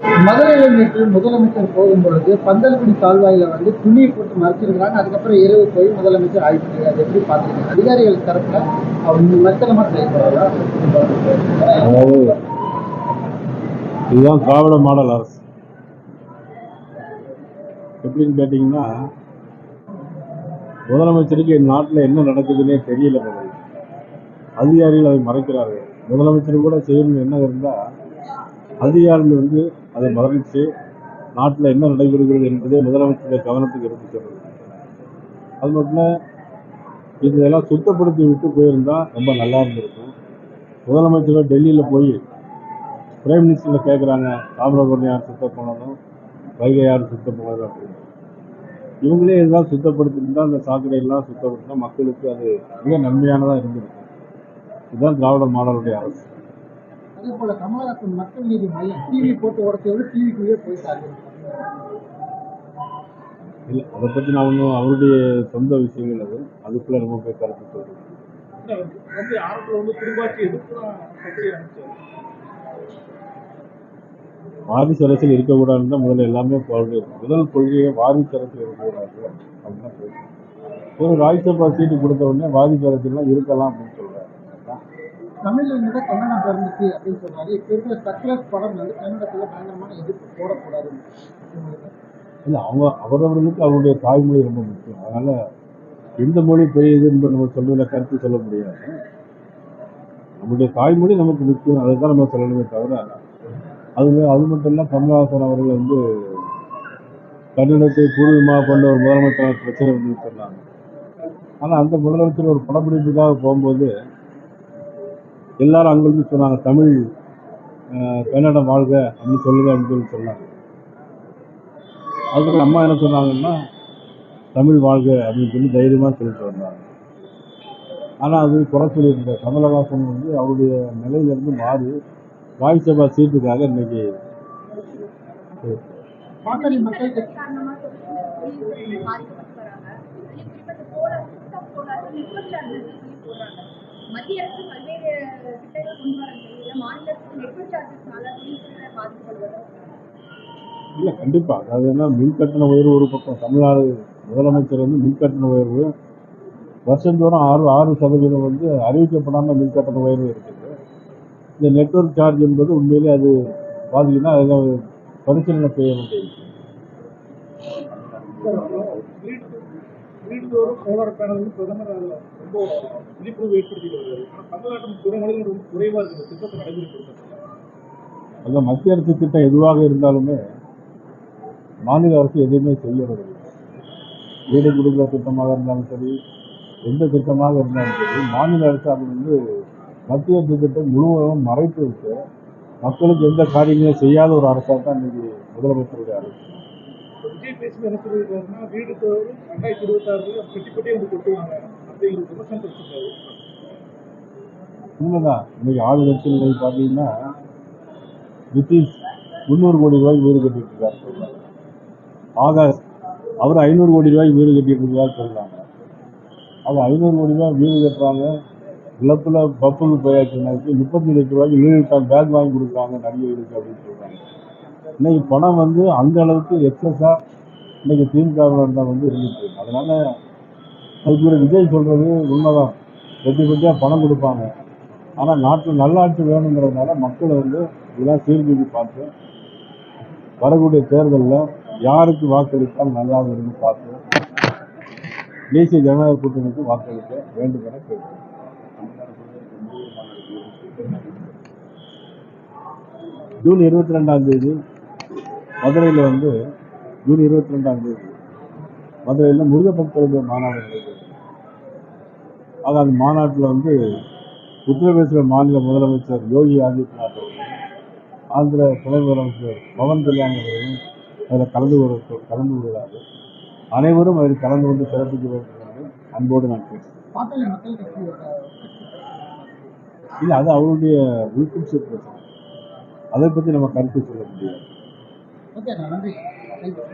மதுரையில் நேற்று முதலமைச்சர் போகும்பொழுது பந்தல்குடி கால்வாயில வந்து துணியை போட்டு மறைச்சிருக்கிறாங்க. அதுக்கப்புறம் இரவு போய் முதலமைச்சர் ஆய்வு பண்ணி எப்படி பார்த்துருக்கீங்க அதிகாரிகள் தரப்புல அவங்க மெத்தனமா செயல்படுறதா அதாவது இதுதான் திராவிட மாடல் அரசு. எப்படின்னு கேட்டிங்கன்னா முதலமைச்சருக்கு நாட்டில் என்ன நடக்குதுன்னே தெரியல முதல்ல. அதிகாரிகள் அதை மறைக்கிறார்கள். முதலமைச்சர் கூட செய்யணும்னு என்ன இருந்தால் அதிகாரிகள் வந்து அதை மறைச்சு நாட்டில் என்ன நடைபெறுகிறது என்பதை முதலமைச்சருடைய கவனத்துக்கு எடுத்து சொல்றது அது மட்டும் இதெல்லாம் சுத்தப்படுத்தி விட்டு போயிருந்தால் ரொம்ப நல்லா இருந்திருக்கும். முதலமைச்சர் டெல்லியில் போய் பிரைம் மினிஸ்டரில் கேட்குறாங்க தாமிரபரணி யார் சுத்தம் பண்ணணும் வைகை யார் சுத்தம் பண்ணணும் அப்படின்னு. இவங்களே இதெல்லாம் சுத்தப்படுத்திருந்தால் அந்த சாக்கடையெல்லாம் சுத்தப்படுத்தினா மக்களுக்கு அது மிக நன்மையானதாக இருந்திருக்கும். இதுதான் திராவிட மாடலுடைய அரசு. அதே போல கமலஹாசன் மக்கள் நீதி மையம் டிவி போட்டு உடச்சது டிவிக்குள்ளே போயிட்டாங்க இல்லை அதை பற்றி நான் ஒன்றும் அவருடைய சொந்த விஷயங்கள் அது. அதுக்குள்ளே நம்ம போய் கருத்து சொல்கிறோம் வந்து ஆரம்பத்தில் வந்து வாரிசு அரசியல் இருக்கக்கூடாதுன்னு தான் முதல்ல எல்லாமே கொள்கை முதல் கொள்கையை வாரிசு அரசியல் இருக்கக்கூடாது அப்படின்னு தான் ஒரு ராஜ்யசபா சீட்டு கொடுத்த உடனே வாரிசு அரசியல்லாம் இருக்கலாம் அப்படின்னு சொல்றாரு தமிழில் இருந்து கன்னடம் பிறந்துச்சு அப்படின்னு சொன்னாரு. இப்ப இருக்கிற சக்லஸ் படம் வந்து கன்னடத்துல பயங்கரமான எதிர்ப்பு போடக்கூடாது இல்லை அவங்க அவரவர்களுக்கு அவருடைய தாய்மொழி ரொம்ப முக்கியம். அதனால் எந்த மொழி பெரியதுன்னு நம்ம சொல்லுவதில் கருத்து சொல்ல முடியாது. நம்முடைய தாய்மொழி நமக்கு முக்கியம். அதை தான் நம்ம சொல்லணுமே தவிர அது அது மட்டும் இல்லை கமலஹாசன் அவர்கள் வந்து கன்னடத்தை பூர்வீகமாக கொண்ட ஒரு முதலமைச்சர் பிரச்சனை வந்து சொன்னாங்க ஆனால் அந்த முதலமைச்சர் ஒரு படப்பிடிப்புக்காக போகும்போது எல்லாரும் அங்கிருந்து சொன்னாங்க தமிழ் கன்னடம் வாழ்க அப்படின்னு சொல்லுங்க அப்படின்னு சொல்லி சொன்னாங்க. அதுக்கு அம்மா என்ன சொன்னாங்கன்னா தமிழ் வாழ்க அப்படின்னு சொல்லி தைரியமாக சொல்லிட்டு வந்தாங்க. ஆனால் அது குறை சொல்லியிருந்த கமலஹாசன் வந்து அவருடைய நிலையிலிருந்து மாறி ராஜ்யசபா சீட்டுக்காக இன்னைக்கு மக்கள் மத்திய அரசு பல்வேறு திட்டங்கள் கொண்டு வர நிலையில மாநில அரசு நெட்வொர்க் சார்ஜஸ்னால தொழில்துறை பாதிக்கப்படுவதா? இல்லை கண்டிப்பாக அதாவது என்ன மின் கட்டண உயர்வு ஒரு பக்கம். தமிழ்நாடு முதலமைச்சர் வந்து மின் கட்டண உயர்வு வருஷந்தோறும் ஆறு ஆறு சதவீதம் வந்து அறிவிக்கப்படாமல் மின் கட்டண உயர்வு இருக்குது. இந்த நெட்வொர்க் சார்ஜ் என்பது உண்மையிலே அது பாதிக்குன்னா அதில் பரிசீலனை செய்ய வேண்டிய விஷயம் வீடு வீடுதோறும் சோலார் பேனல் வந்து பிரதமர் ரொம்ப விழிப்புணர்வு ஏற்படுத்திட்டு வருவாரு ஆனால் தமிழ்நாட்டில் பிற மாநிலங்கள் ரொம்ப குறைவாக இருக்கு திட்டத்தை நடைமுறைப்படுத்துறது. அந்த மத்திய அரசு திட்டம் எதுவாக இருந்தாலுமே மாநில அரசு எதுவுமே செய்யறது வீடு குடும்ப திட்டமாக இருந்தாலும் சரி எந்த திட்டமாக இருந்தாலும் சரி மாநில அரசாங்கம் வந்து மத்திய அரசு திட்டம் முழுவதும் மறைத்து விட்டு மக்களுக்கு எந்த காரியங்களும் செய்யாத ஒரு அரசாக தான் இன்னைக்கு முதலமைச்சருடைய அரசு. விஜய் பேசும்போது என்ன சொல்லியிருக்காருன்னா வீடு தோறும் ரெண்டாயிரத்தி இருபத்தாறுல பெட்டி பெட்டியே வந்து கொட்டுவாங்க. அப்படிங்கிற விமர்சனம் வச்சிருக்காரு உண்மைதான். இன்னைக்கு ஆளு இன்னைக்கு பார்த்தீங்கன்னா நிதிஷ் முந்நூறு கோடி ரூபாய்க்கு வீடு கட்டிட்டு இருக்காரு சொல்றாங்க. ஆகாஷ் அவர் ஐநூறு கோடி ரூபாய்க்கு வீடு கட்டிட்டு இருக்காரு சொல்றாங்க. அவர் ஐநூறு கோடி ரூபாய் வீடு கட்டுறாங்க. இழப்பில் பப்புக்கு போயாச்சுன்னாச்சு முப்பத்தி லட்ச ரூபாய்க்கு வீடு பேக் வாங்கி கொடுக்குறாங்க நடிகர்களுக்கு அப்படின்னு சொல்றாங்க. இன்னைக்கு பணம் வந்து அந்த அளவுக்கு எக்ஸஸாக இன்னைக்கு திமுகவினர் வந்து இருந்துச்சு. அதனால அதுக்கு ஒரு விஜய் சொல்றது உண்மைதான். வெட்டி கொஞ்சம் பணம் கொடுப்பாங்க. ஆனால் நாட்டில் நல்லாட்சி வேணுங்கிறதுனால மக்கள் வந்து இதெல்லாம் சீர்தூக்கி பார்த்து வரக்கூடிய தேர்தலில் யாருக்கு வாக்களித்தால் நல்லா இருக்குன்னு பார்த்து தேசிய ஜனநாயக கூட்டணிக்கு வாக்களிக்க வேண்டும் என கேட்கிறேன் ஜூன் இருபத்தி ரெண்டாம் தேதி மதுரையில் வந்து ஜூன் இருபத்தி ரெண்டாம் தேதி மதுரையில் முருகப்பக்தருடைய மாநாடு நடைபெறும் ஆக அந்த மாநாட்டில் வந்து உத்தரப்பிரதேச மாநில முதலமைச்சர் யோகி ஆதித்யநாத் ஆந்திர துணை முதலமைச்சர் பவன் கல்யாண் அவர்களும் அதில் கலந்து கொள்ள கலந்து கொள்கிறார்கள். அனைவரும் அதில் கலந்து கொண்டு சிறப்பிக்க வேண்டும் என்று அன்போடு நான் பேசுகிறேன் இல்லை அது அவருடைய உள்கட்சி பிரச்சனை. அதை பற்றி நம்ம கருத்து சொல்ல முடியாது. ஓகே நன்றி. தேங்க்யூ